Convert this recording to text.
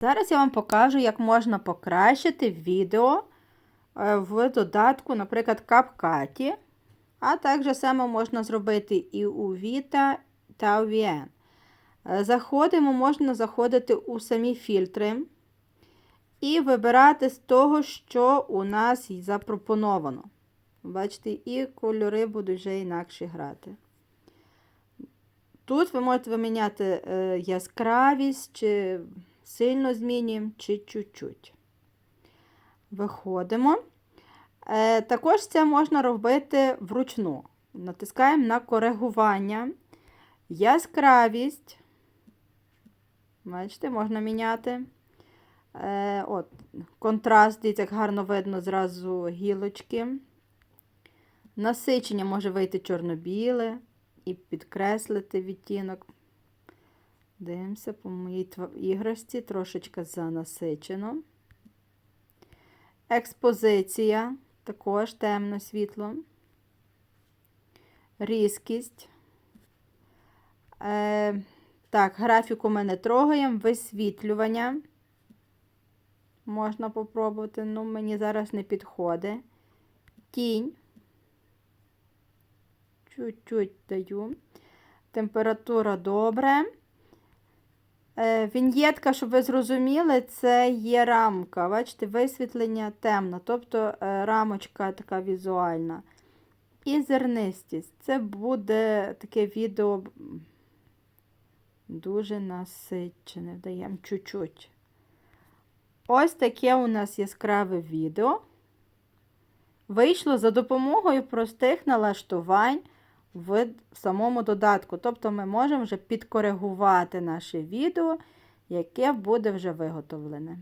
Зараз я вам покажу, як можна покращити відео е, в додатку, наприклад, CapCut. А так же само можна зробити і у Vita та у VN. Е, Заходимо, можна заходити у самі фільтри і вибирати з того, що у нас запропоновано. Бачите, і кольори будуть вже інакше грати. Тут ви можете виміняти е, яскравість, чи сильно змінюємо, чи чуть-чуть. Виходимо. Е, також це можна робити вручну. Натискаємо на коригування. Яскравість. Бачите, можна міняти. Е, от, контраст, дивіться, як гарно видно зразу гілочки. Насичення може вийти чорно-біле і підкреслити відтінок. Дивимося по моїй іграшці, трошечки занасичено. Експозиція також темно світло. Різкість. Е, так, графіку ми не трогаємо, висвітлювання. Можна попробувати, ну мені зараз не підходить. Тінь. Чуть-чуть даю. Температура добре. Е, Віньєтка, щоб ви зрозуміли, це є рамка. Бачите, висвітлення темно, тобто е, рамочка така візуальна. І зернистість. Це буде таке відео дуже насичене. Даємо чуть-чуть. Ось таке у нас яскраве відео. Вийшло за допомогою простих налаштувань в самому додатку. Тобто ми можемо вже підкоригувати наше відео, яке буде вже виготовлене.